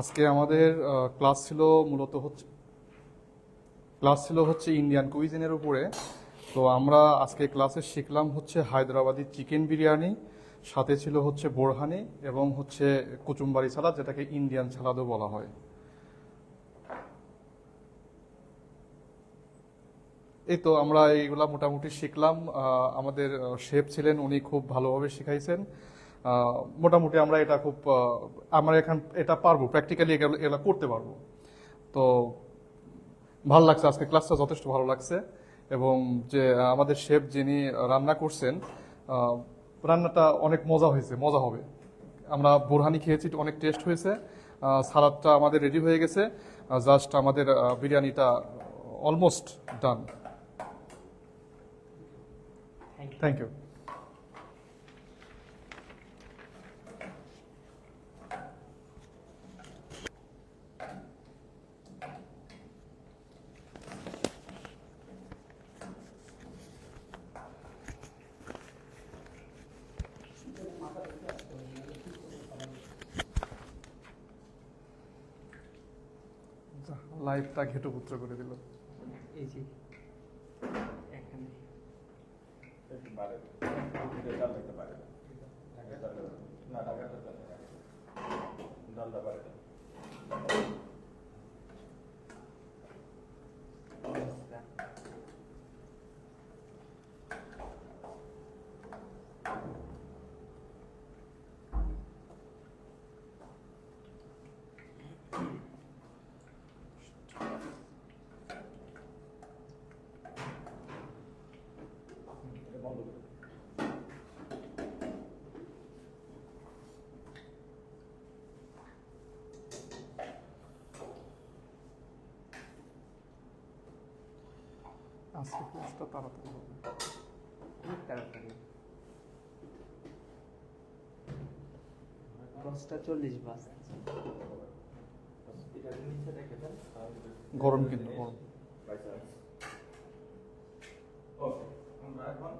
আজকে আমাদের ক্লাস ছিল মূলত হচ্ছে ক্লাস ছিল হচ্ছে ইন্ডিয়ান কুইজিনের উপরে। তো আমরা আজকে ক্লাসে শিখলাম হচ্ছে হায়দ্রাবাদি চিকেন বিরিয়ানি, সাথে ছিল হচ্ছে বোরহানি এবং হচ্ছে কুচুম্বারি সালাদ, যেটাকে ইন্ডিয়ান সালাদও বলা হয়। এই তো আমরা এইগুলা মোটামুটি শিখলাম। আমাদের শেফ ছিলেন, উনি খুব ভালোভাবে শিখাইছেন। মোটামুটি আমরা এটা খুব আমরা এখান এটা পারব প্র্যাকটিক্যালি এগুলো করতে পারব। তো ভালো লাগছে আজকে ক্লাসটা যথেষ্ট ভালো লাগছে। এবং যে আমাদের শেফ যিনি রান্না করছেন রান্নাটা অনেক মজা হয়েছে মজা হবে। আমরা বোরহানি খেয়েছি অনেক টেস্ট হয়েছে। সালাদটা আমাদের রেডি হয়ে গেছে। জাস্ট আমাদের বিরিয়ানিটা অলমোস্ট ডান থ্যাংক ইউ লাইভটা ঘেটুপুত্র করে দিল। এই যে এখানে। আজকে ক্লাসটা তাড়াতাড়ি হবে। অনেক তাড়াতাড়ি। দশটা চল্লিশ বাস গরম কিন্তু গরম। ওকে আমরা এখন